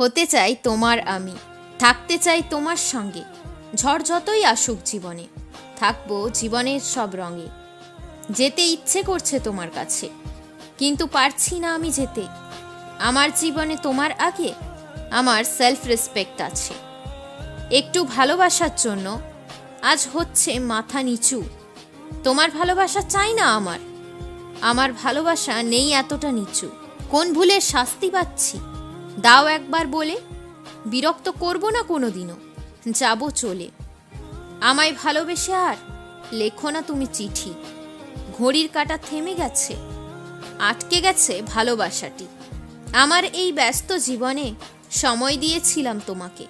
হতে চাই তোমার আমি, থাকতে চাই তোমার সঙ্গে। ঝড় যতই আসুক জীবনে, থাকব জীবনের সব রঙে। যেতে ইচ্ছে করছে তোমার কাছে, কিন্তু পারছি না আমি যেতে। আমার জীবনে তোমার আগে, আমার সেলফ রেসপেক্ট আছে। একটু ভালোবাসার জন্য আজ হচ্ছে মাথা নিচু। তোমার ভালোবাসা চাই না আমার আমার ভালোবাসা নেই এতটা নিচু। কোন ভুলে শাস্তি পাচ্ছি? দাও একবার বলে, বিরক্ত করব না কোনোদিনও, যাব চলে। আমায় ভালোবেসে আর লেখো না তুমি চিঠি। ঘড়ির কাঁটা থেমে গেছে, আটকে গেছে ভালোবাসাটি। আমার এই ব্যস্ত জীবনে সময় দিয়েছিলাম তোমাকে।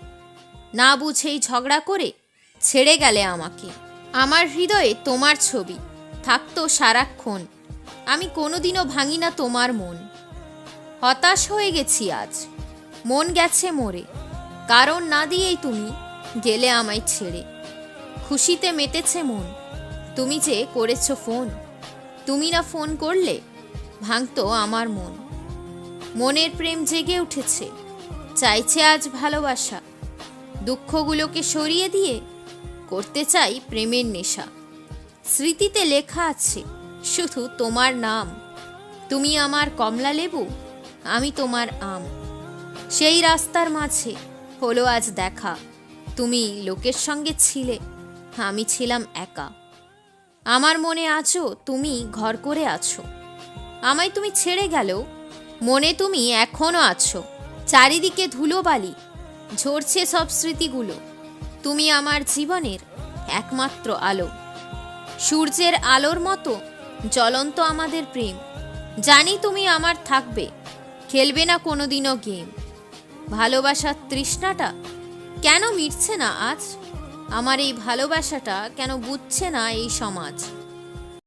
না বুঝেই ঝগড়া করে ছেড়ে গেলে আমাকে। আমার হৃদয়ে তোমার ছবি, থাকতো সারাক্ষণ। আমি কোনোদিনও ভাঙি না তোমার মন। হতাশ হয়ে গেছি আজ। মন গেছে মোরে। কারণ না দিয়েই তুমি গেলে আমায় ছেড়ে। খুশিতে মেতেছে মন। তুমি যে করেছ ফোন। তুমি না ফোন করলে ভাঙতো আমার মন। মনের প্রেম জেগে উঠেছে। চাইছে আজ ভালোবাসা। দুঃখগুলোকে সরিয়ে দিয়ে করতে চাই প্রেমের নেশা। স্মৃতিতে লেখা আছে, শুধু তোমার নাম। তুমি আমার কমলা লেবু আমি তোমার আম। সেই রাস্তার মাঝে হলো আজ দেখা। তুমি লোকের সঙ্গে ছিলে, আমি ছিলাম একা। আমার মনে আছো তুমি ঘর করে আছো। আমায় তুমি ছেড়ে গেল মনে তুমি এখনও আছো। চারিদিকে ধুলোবালি, ঝরছে সব স্মৃতিগুলো। তুমি আমার জীবনের একমাত্র আলো। সূর্যের আলোর মতো জ্বলন্ত আমাদের প্রেম। জানি তুমি আমার থাকবে খেলবে না কোনোদিনও গেম। ভালোবাসার তৃষ্ণাটা কেন মিটছে না আজ? আমার এই ভালোবাসাটা কেন বুঝছে না এই সমাজ?